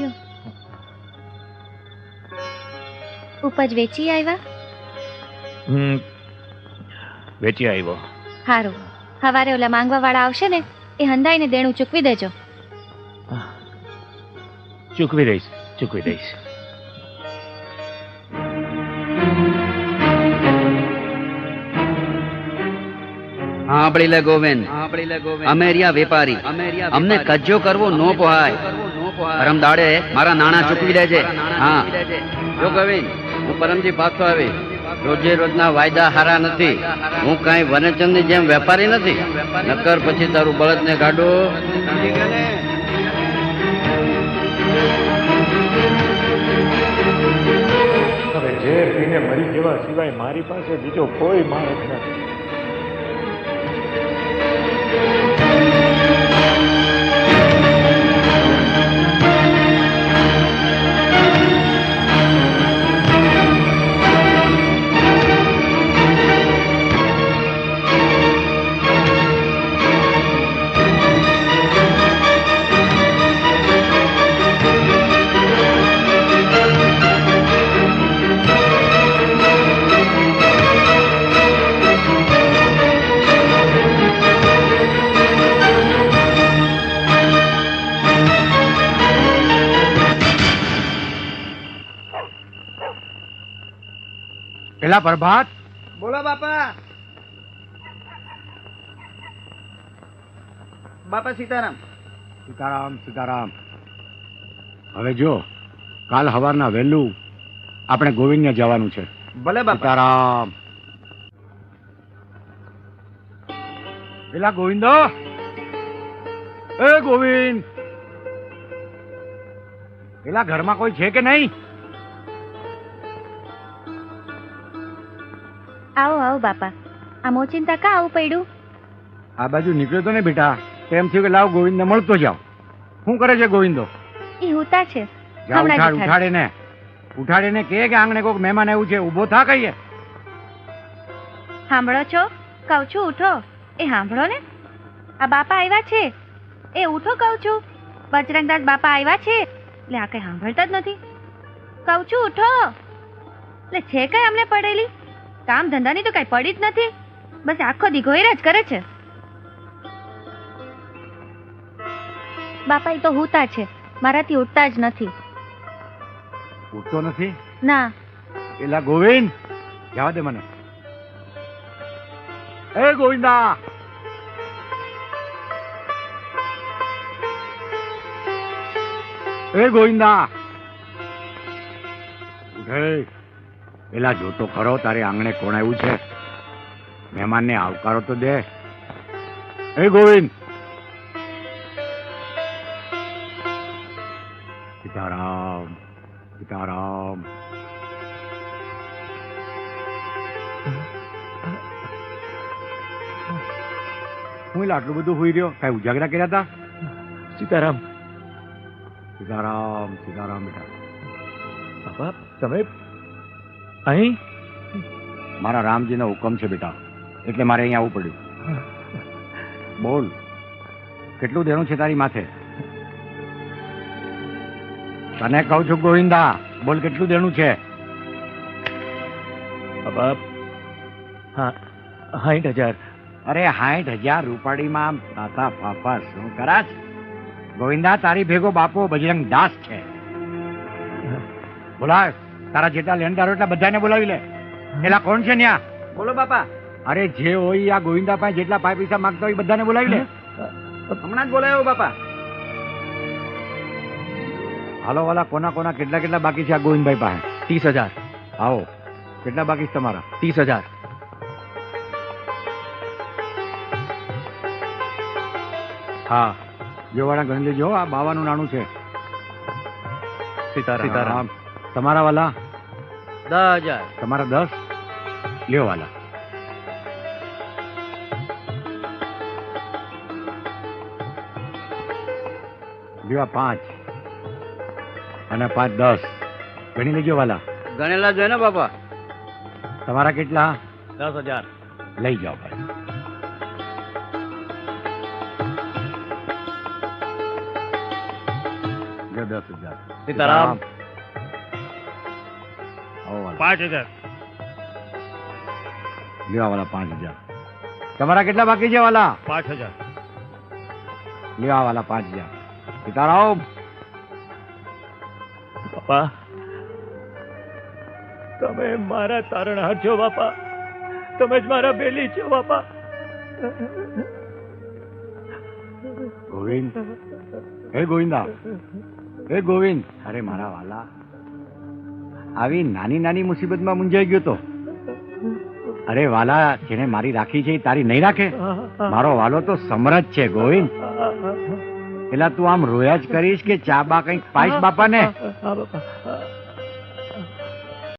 લ્યો. ઉપજ વેચી આવ્યા? વેચી આવ્યો. હારું. હવારે ઓલા માંગવા વાળા આવશે ને એ હંધાઈને દેણું ચૂકવી દેજો. ચૂકવી દઈશ ચૂકવી દઈશ. સાંભળી લે ગોવિંદ. અમે રહ્યા વેપારી. અમને કજ્જો કરવો નો પોહાય. પરમ દાડે મારા નાણાં ચૂકવી દેજે. હા. જો ગોવિંદ હું પરમજી પાછો આવી. રોજે રોજના વાયદા હારા નથી. હું કાંઈ વનચંદની જેમ વેપારી નથી. નકર પછી તારું બળદને ગાડો. હવે ઝેર પીને મરી જવા સિવાય મારી પાસે બીજો કોઈ માણસ નથી. પેલા પ્રભાત. બોલો બાપા. બાપા સીતારામ. સીતારામ સીતારામ. હવે જો કાલ સવારના વહેલું આપણે ગોવિંદને જવાનું છે. ભલે સીતારામ. પેલા ગોવિંદ. એ ગોવિંદ. પેલા ઘરમાં કોઈ છે કે નહીં? આવો આવો બાપા. આ મોચિંતા કા આવું પડ્યું? આ બાજુ નીકળ્યો તો ને બેટા. તેમ થયું કે લાવ ગોવિંદને મળતો જાવ શું કરે છે ગોવિંદો? ઈ હુતા છે. જા હમણાં જ ઉઠાડ. ઉઠાડ. ઉઠાડે ને ઉઠાડે ને કે આંગણે કોક મહેમાન આવ્યું છે? ઊભો થા કહીએ. સાંભળો છો? કહું છું ઉઠો. એ સાંભળો ને. આ બાપા આવ્યા છે. એ ઉઠો કહું છું. બજરંગદાસ બાપા આવ્યા છે. એટલે આ કઈ સાંભળતા જ નથી. કહું છું ઉઠો. એટલે છે કઈ અમને પડેલી. કામ ધંધાની તો કઈ પડી જ નથી. બસ આખો દિઘોઈર જ કરે છે. બાપા એ તો હુતા છે. મારાથી ઉઠતા જ નથી. ઉઠતો નથી? ના. એલા ગોવિંદ જવા દે મને. એ ગોવિંદા! એ ગોવિંદા! ઉઠે. એલા જોતો ખરો તારે આંગણે કોણ આવ્યું છે? મહેમાનને આવકારો તો દે. હે ગોવિંદ! સીતારામ સીતારામ. હું એટલે આટલું બધું હોઈ રહ્યો? કઈ ઉજાગરા કર્યા હતા સીતારામ. સીતારામ સીતારામ બેટા. બાપા તમે અહીં? મારા રામજીનો હુકમ છે બેટા. એટલે મારે અહીં આવવું પડ્યું. બોલ કેટલું દેણું છે તારી માથે? તને કહું છું ગોવિંદા બોલ કેટલું દેણું છે? બાપા હા સાઠ હજાર. અરે સાઠ હજાર રૂપાડીમાં તાતા ફાફા શું કરાશ ગોવિંદા તારી ભેગો બાપો બજરંગ દાસ છે. બોલાય. તારા જેટલા લેણદારો એટલા બધાને બોલાવી લે. પેલા કોણ છે ન્યા? બોલો બાપા. અરે જે હોય આ ગોવિંદા પાસે જેટલા પાંચ પૈસા માંગતા હોય બધાને બોલાવી લે. હમણાં જ બોલાયો બાપા. હાલો વાલા કોના કોના કેટલા કેટલા બાકી છે આ ગોવિંદભાઈ પાસે? ત્રીસ હજાર. આવો. કેટલા બાકી છે તમારા? ત્રીસ હજાર. હા. જોવાના ગણી લેજો આ બાવાનું નાણું છે. સીતારામ. સીતારામ. તમારા વાલા? દસ હજાર. તમારા દસ? લ્યો વાલા. લ્યો આ પાંચ. અને પાંચ દસ. ગણી લેજો વાલા. ગણેલા જોઈએ ને બાપા. તમારા કેટલા? દસ હજાર. લઈ જાઓ ભાઈ. દસ હજાર. સીતારામ. પાંચ હજાર. લેવા વાલા પાંચ હજાર. તમારા કેટલા બાકી છે વાલા? પાંચ હજાર. લેવા વાલા પાંચ હજાર. સીતારામ. બાપા તમે મારા તારણહાર છો બાપા. તમે જ મારા બેલી છો બાપા. ગોવિંદ. હે ગોવિંદા. હે ગોવિંદ. અરે મારા વાલા આવી નાની નાની મુસીબતમાં મુંજાઈ ગયો તો? અરે વાલા જેને મારી રાખી છે તારી નહીં રાખે? મારો વાલો તો સમરજ છે, ગોવિંદ. પેલા તું આમ રોયા જ કરીશ કે ચા બા કંઈક પાઈશ બાપાને? બાપા